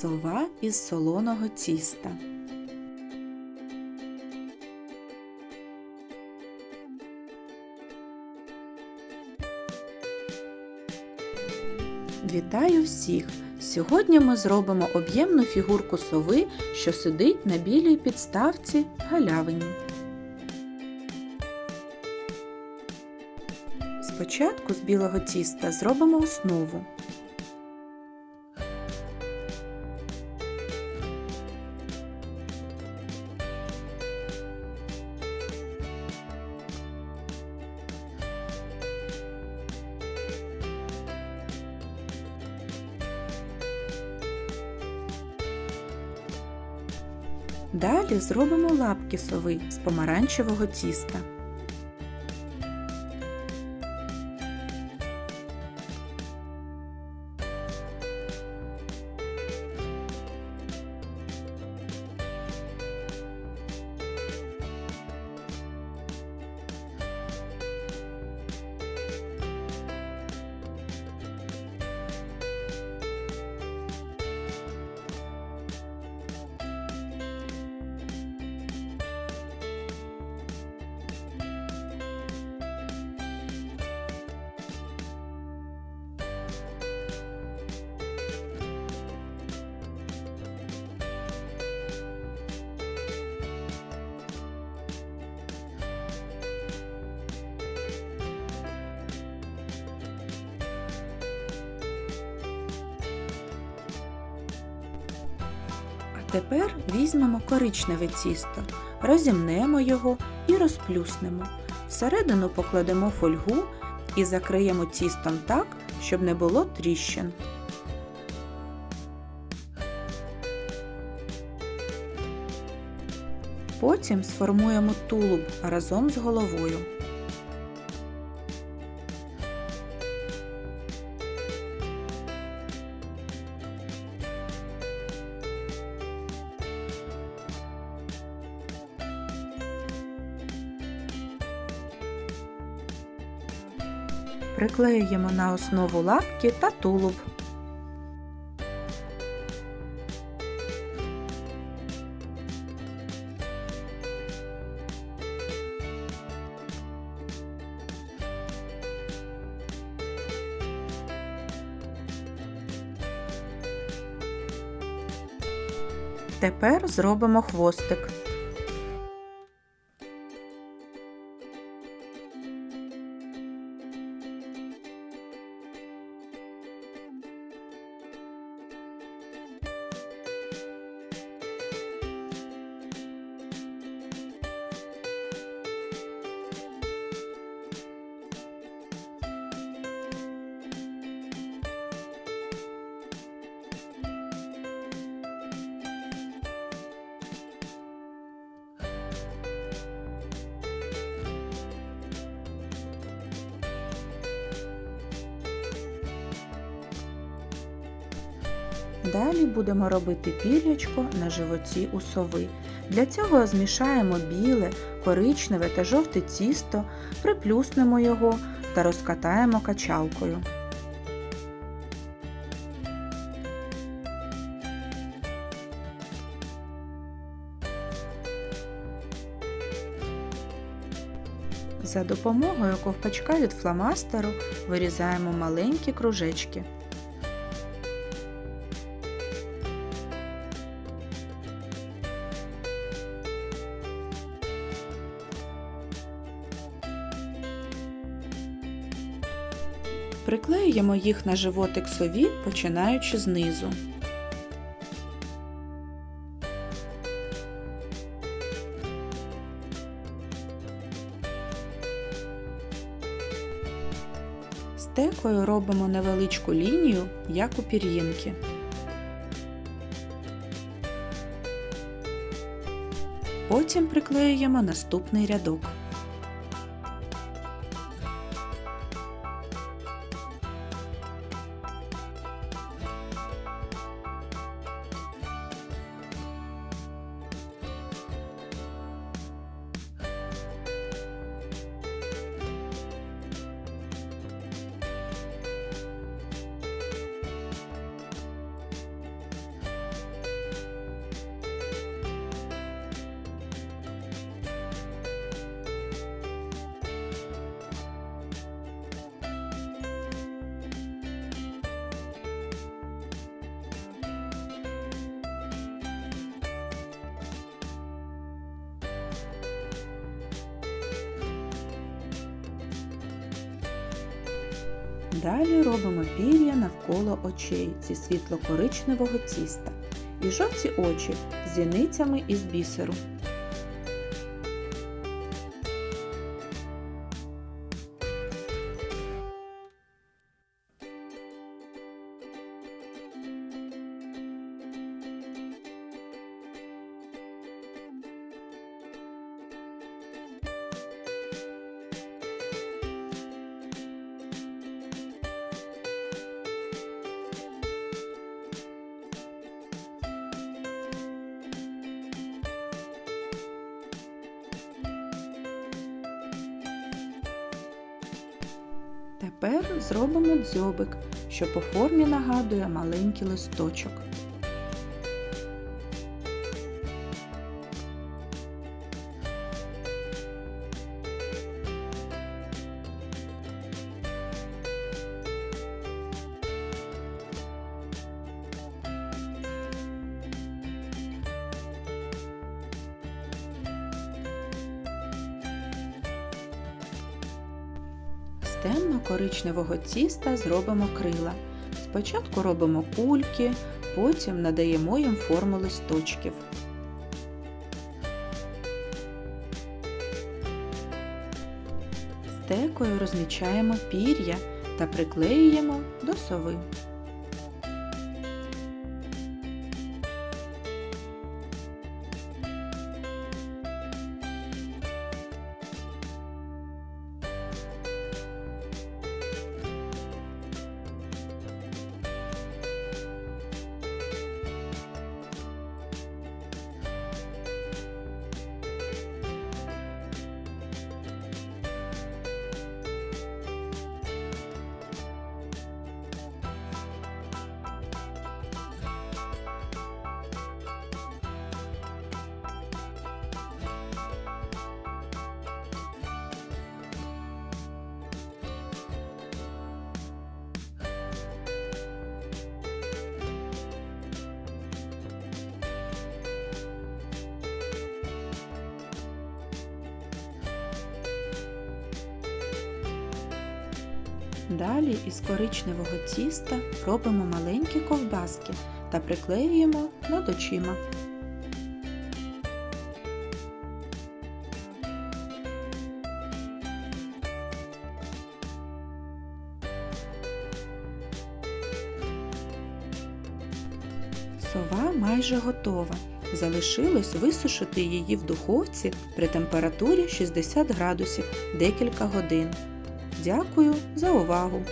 Сова із солоного тіста. Вітаю всіх! Сьогодні ми зробимо об'ємну фігурку сови, що сидить на білій підставці галявині. Спочатку з білого тіста зробимо основу. Далі зробимо лапки сови з помаранчевого тіста. Тепер візьмемо коричневе тісто, розімнемо його і розплюснемо. Всередину покладемо фольгу і закриємо тістом так, щоб не було тріщин. Потім сформуємо тулуб разом з головою. Приклеюємо на основу лапки та тулуб. Тепер зробимо хвостик. Далі будемо робити пір'ячко на животі у сови. Для цього змішаємо біле, коричневе та жовте тісто, приплюснемо його та розкатаємо качалкою. За допомогою ковпачка від фломастеру вирізаємо маленькі кружечки. Приклеюємо їх на животик сові, починаючи знизу. Стекою робимо невеличку лінію, як у пір'їнки. Потім приклеюємо наступний рядок. Далі робимо пір'я навколо очей зі світло-коричневого тіста і жовті очі з зіницями із бісеру. Тепер зробимо дзьобик, що по формі нагадує маленький листочок. Темно-коричневого тіста зробимо крила. Спочатку робимо кульки, потім надаємо їм форму листочків. Стекою розмічаємо пір'я та приклеюємо до сови. Далі із коричневого тіста робимо маленькі ковбаски та приклеюємо над очима. Сова майже готова. Залишилось висушити її в духовці при температурі 60 градусів декілька годин. Дякую за увагу!